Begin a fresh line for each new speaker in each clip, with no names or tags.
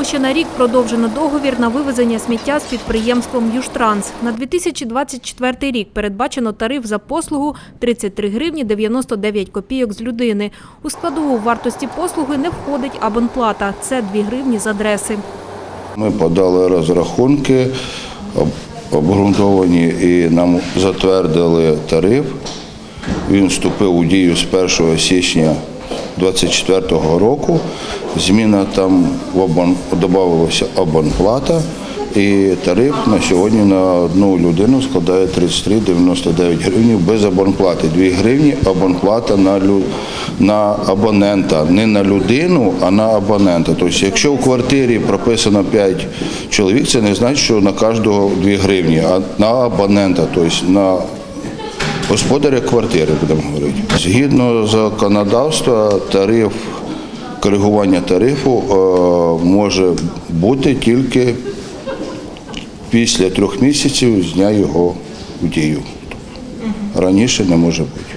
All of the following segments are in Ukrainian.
Нагадаємо, що на рік продовжено договір на вивезення сміття з підприємством «Южтранс». На 2024 рік передбачено тариф за послугу 33 гривні 99 копійок з людини. У складову вартості послуги не входить абонплата – це 2 гривні з адреси.
Ми подали розрахунки обґрунтовані і нам затвердили тариф. Він вступив у дію з 1 січня 2024 року. Зміна там додавалася абонплата. І тариф на сьогодні на одну людину складає 33,99 гривень без абонплати. 2 гривні абонплата на, лю... на абонента. Не на людину, а на абонента. Тобто, якщо в квартирі прописано 5 чоловік, це не значить, що на кожного 2 гривні, а на абонента, тобто на господаря квартири, будемо говорити. Згідно законодавства, тариф, коригування тарифу е, може бути тільки після трьох місяців з дня його в дію. Раніше не може бути.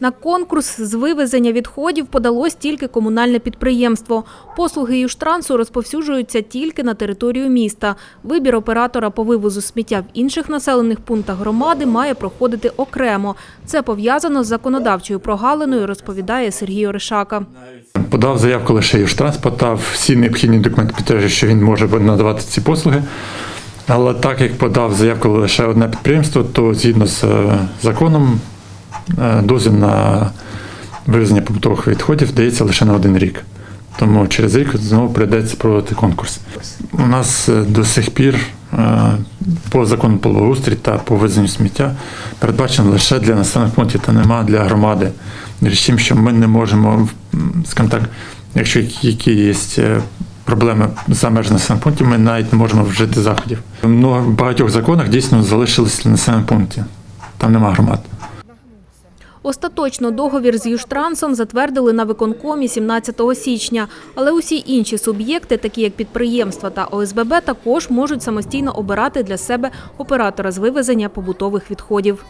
На конкурс з вивезення відходів подалось тільки комунальне підприємство. Послуги «Южтрансу» розповсюджуються тільки на територію міста. Вибір оператора по вивозу сміття в інших населених пунктах громади має проходити окремо. Це пов'язано з законодавчою прогалиною, розповідає Сергій Оришака.
Подав заявку лише Южтранс, подав всі необхідні документи, підтверджують, що він може надавати ці послуги. Але так як подав заявку лише одне підприємство, то згідно з е, законом дозвіл на вивезення побутових відходів дається лише на один рік. Тому через рік знову прийдеться проводити конкурс. У нас е, до сих пір е, по закону про благоустрій та по вивезенню сміття передбачено лише для населених пунктів та нема для громади. Річ що ми не можемо, скажімо так, якщо які є е, проблеми за межами населених пунктів, ми навіть не можемо вжити заходів. В багатьох законах дійсно залишились для населених пунктів. Там нема громад.
Остаточно договір з «Южтрансом» затвердили на виконкомі 17 січня. Але усі інші суб'єкти, такі як підприємства та ОСББ, також можуть самостійно обирати для себе оператора з вивезення побутових відходів.